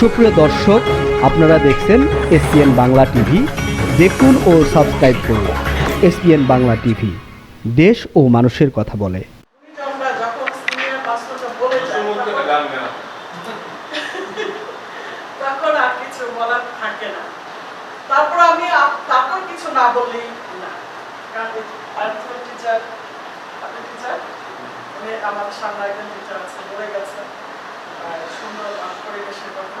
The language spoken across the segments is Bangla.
সুপ্রিয় দর্শক, আপনারা দেখছেন এসপিএন বাংলা টিভি। দেখুন ও সাবস্ক্রাইব করুন এসপিএন বাংলা টিভি। দেশ ও মানুষের কথা বলে। সামনে একজন টিচার আছে, বলে গেছে আর সুন্দর পরিবেশের কথা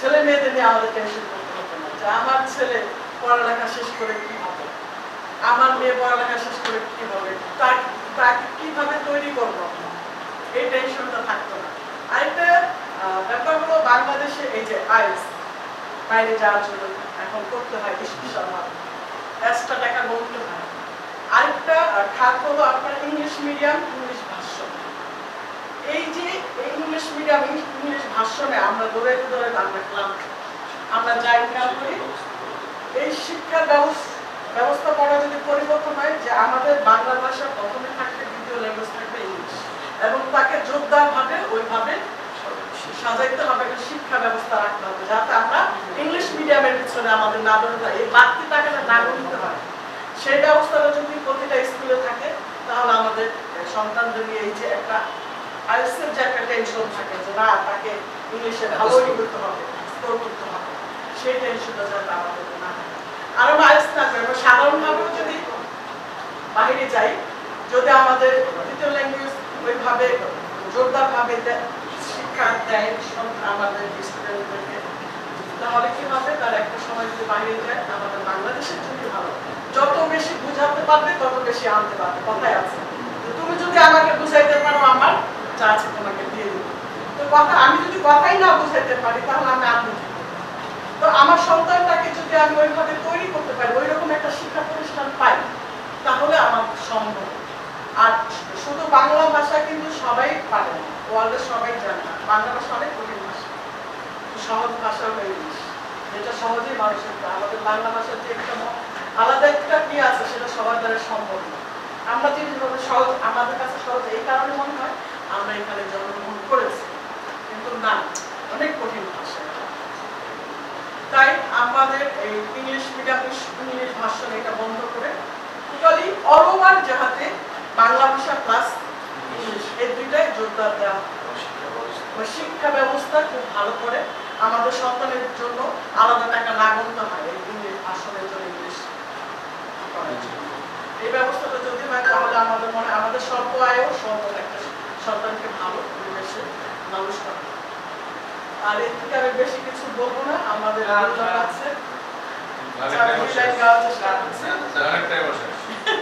ছেলে মেয়েদের নিয়ে আমাদের টেনশন করতে হতো না। যে আমার ছেলে পড়ালেখা শেষ করে কি হবে? আমার মেয়ে পড়ালেখা শেষ করে কি হবে? তাকে তাকে কীভাবে তৈরি করব? এই টেনশনটা থাকতো না। আরেকটা ব্যাপার হলো বাংলাদেশে এই যে আইস বাইরে যাওয়ার জন্য এখন করতে হয় স্পেশাল এক্সট্রা টাকা গুনতে হয়। আরেকটা খাত হলো আপনার ইংলিশ মিডিয়াম ইংলিশ ভাষ্য। এই যে, এই ইংলিশ মিডিয়াম ইংলিশ ভাষণে। আমরা দৌড়াইতে দৌড়াইতে আমরা আমরা যাই ইনকাম করি। এই শিক্ষার ব্যবস্থা ব্যবস্থা যদি পরিবর্তন হয়, যে আমাদের বাংলা ভাষা প্রথমে থাকবে, দ্বিতীয় ল্যাঙ্গুয়েজ থাকবে, ইংলিশ। এবং তাকে জোরদারভাবে ওইভাবে সাজাইতে হবে, একটা শিক্ষা ব্যবস্থা রাখতে হবে, যাতে আমরা ইংলিশ মিডিয়ামের পিছনে আমাদের না এই বাড়তি টাকাটা না গুনতে হয়। সেই ব্যবস্থাটা যদি প্রতিটা স্কুলে থাকে, তাহলে আমাদের সন্তানদের এই যে একটা আইএসের যে একটা টেনশন থাকে যে না তাকে ইংলিশে করতে হবে স্কোর করতে হবে সেই টেনশনটা যাতে আমাদের না আইএস আমরা সাধারণভাবেও যদি বাইরে যাই যদি আমাদের দ্বিতীয় ল্যাঙ্গুয়েজ ওইভাবে জোরদারভাবে শিক্ষা দেয় আমাদের স্টুডেন্টদেরকে তাহলে কি হবে? তার একটা সময় যদি বাইরে যায় আমাদের বাংলাদেশের জন্য ভালো। যত বেশি বুঝাতে পারবে তত বেশি আনতে পারবে কথাই আছে তো তুমি যদি আমাকে বুঝাইতে পারো আমার যা আছে তোমাকে দিয়ে দেবো তো কথা, আমি যদি কথাই না বুঝাইতে পারি, তাহলে আমি আনব কি তো আমার সন্তানটাকে যদি আমি ওইভাবে তৈরি করতে পারি ওই রকম একটা শিক্ষা প্রতিষ্ঠান পাই, তাহলে আমার সম্ভব। আর শুধু বাংলা ভাষা কিন্তু সবাই পারে না ওয়ার্ল্ডের সবাই জানে না, বাংলা ভাষা অনেক কঠিন ভাষা। সহজ ভাষা হলো ইংলিশ, যেটা সহজেই মানুষের আমাদের বাংলা ভাষার যে একটা আলাদা একটা কি আছে, সেটা সবার দ্বারা সম্ভব না। আমরা যে যেভাবে সহজ আমাদের কাছে সহজ এই কারণে মনে হয়, আমরা এখানে কিন্তু না অনেক কঠিন ভাষা। তাই আমাদের এই ইংলিশ মিডিয়াম ইংলিশ ভাষণ এটা বন্ধ করে টোটালি যাহাতে বাংলা ভাষা প্লাস ইংলিশ এই দুইটাই জোরদার দেওয়া। শিক্ষা ব্যবস্থা খুব ভালো করে আমাদের সন্তানের জন্য আলাদা টাকা না গুনতে হয় এই ইংলিশ ভাষণের জন্য। ইংলিশ এই ব্যবস্থাটা যদি হয় তাহলে আমাদের মনে হয় আমাদের স্বল্প আয়ও সম্ভব একটা সন্তানকে ভালো পরিবেশে মানুষ করা। আর আমি বেশি কিছু বলব না আমাদের আলোচনা আছে। চার লাইন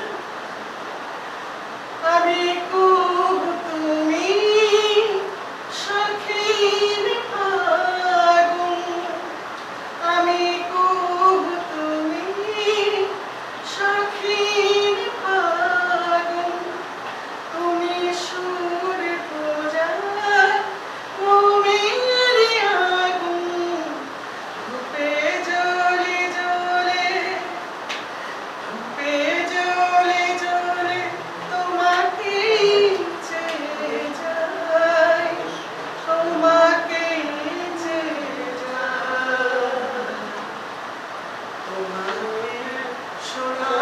Ashura.